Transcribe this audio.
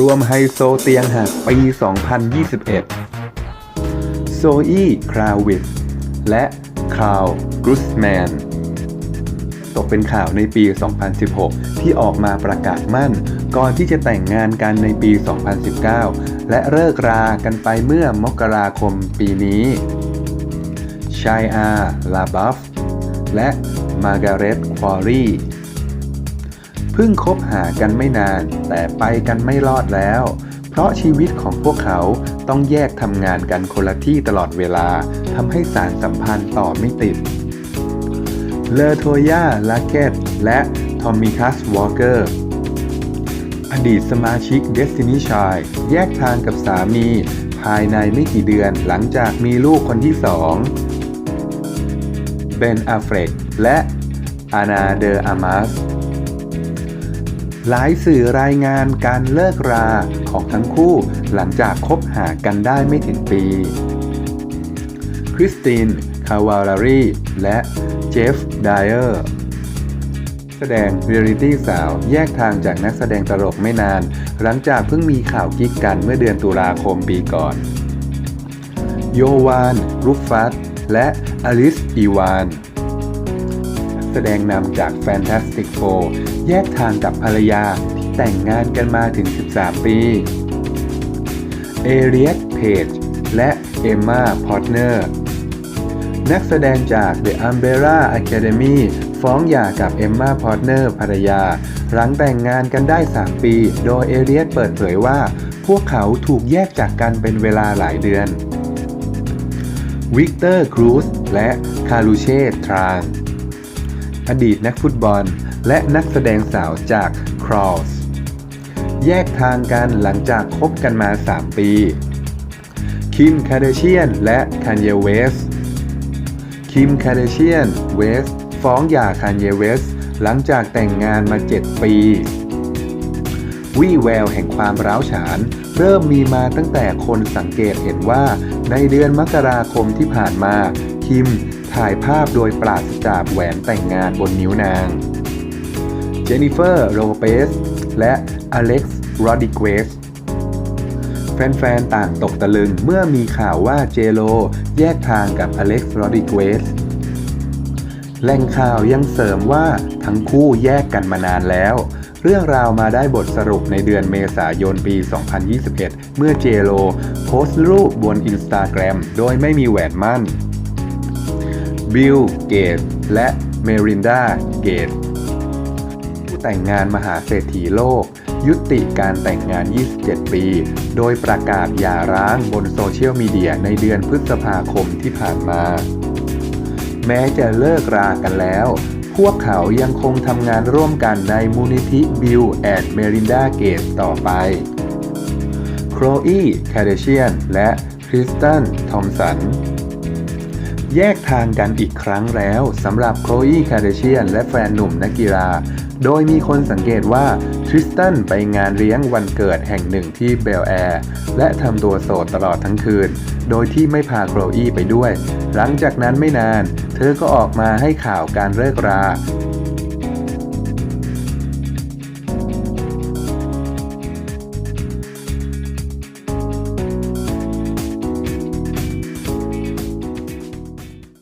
รวมไฮโซเตียงหักปี 2021 โซอี้คราวิทและคาร์ลกรุสแมน ตกเป็นข่าวในปี 2016 ที่ออกมาประกาศมั่น ก่อนที่จะแต่งงานกันในปี 2019 และเลิกรากันไปเมื่อมกราคมปีนี้ชายอาลาบัฟและมาร์กาเร็ตควอรี เพิ่งคบหากันไม่นาน แต่ไปกันไม่รอดแล้ว เพราะชีวิตของพวกเขาต้องแยกทำงานกันคนละที่ตลอดเวลาทำให้สารสัมพันธ์ต่อไม่ติด เลอโทยาลาเกตและทอมมิคัสวอลเกอร์อดีตสมาชิก Destiny Child แยกทางกับสามี ภายในไม่กี่เดือนหลังจากมีลูกคนที่สองเบนอาเฟรกและอานาเดออามาส หลายสื่อรายงานการเลิกราของทั้งคู่หลังจากคบหากันได้ไม่ถึงปี คริสติน คาวาลารีและเจฟ ไดเออร์แสดงเรียลิตี้สาวแยกทางจากนักแสดงตลกไม่นาน หลังจากเพิ่งมีข่าวกิ๊กกันเมื่อเดือนตุลาคมปีก่อน โยวาน รุฟฟัตและอลิสอีวาน แสดงนำจาก Fantastic Four แยกทางกับภรรยาที่แต่งงานกันมาถึง 13 ปีเอเรียตเพจและเอมมาพอร์ตเนอร์นักแสดงจาก The Umbrella Academy ฟ้องหย่ากับเอมมาพอร์ตเนอร์ภรรยา หลังแต่งงานกันได้ 3 ปี โดยเอเรียตเปิดเผยว่า พวกเขาถูกแยกจากกันเป็นเวลาหลายเดือนวิกเตอร์ครูซและคาลูเช่ทราง อดีตนักฟุตบอล และนักแสดงสาวจากครอสแยกทางกันหลังจากคบกันมา 3 ปี คิมคาเดเชียนและคันเยเวส คิมคาเดเชียนเวสฟ้องหย่าคันเยเวส หลังจากแต่งงานมา 7 ปี วี่แววแห่งความร้าวฉาน เริ่มมีมาตั้งแต่คนสังเกตเห็นว่าในเดือนมกราคมที่ผ่านมา คิม ถ่ายภาพโดยปราศจากแหวนแต่งงานบนนิ้วนาง เจนนิเฟอร์โลเปส และอเล็กซ์โรดิเกสแฟนๆ ต่างตกตะลึงเมื่อมีข่าวว่าเจโลแยกทางกับอเล็กซ์โรดิเกสแหล่งข่าวยังเสริมว่าทั้งคู่แยกกันมานานแล้ว เรื่องราวมาได้บทสรุปในเดือนเมษายนปี 2021 เมื่อเจโลโพสต์รูปบนอินสตาแกรมโดยไม่มีแหวนมั่น บิล เกต และเมรินดา เกต ผู้แต่งงานมหาเศรษฐีโลก ยุติการแต่งงาน 27 ปี โดยประกาศหย่าร้างบนโซเชียลมีเดียในเดือนพฤษภาคมที่ผ่านมา แม้จะเลิกรากันแล้ว พวกเขายังคงทำงานร่วมกันในมูลนิธิบิลแอนด์เมรินดา เกตต่อไปโครอีแคเดเชียน และคริสตัน ทอมสัน แยกทางกันอีกครั้งแล้วสำหรับโคลอีคาเดเชียนและแฟนหนุ่มนักกีฬา โดยมีคนสังเกตว่าทริสตันไปงานเลี้ยงวันเกิดแห่งหนึ่งที่เบลแอร์และทำตัวโสดตลอดทั้งคืน โดยที่ไม่พาโคลอีไปด้วย หลังจากนั้นไม่นาน เธอก็ออกมาให้ข่าวการเลิกรา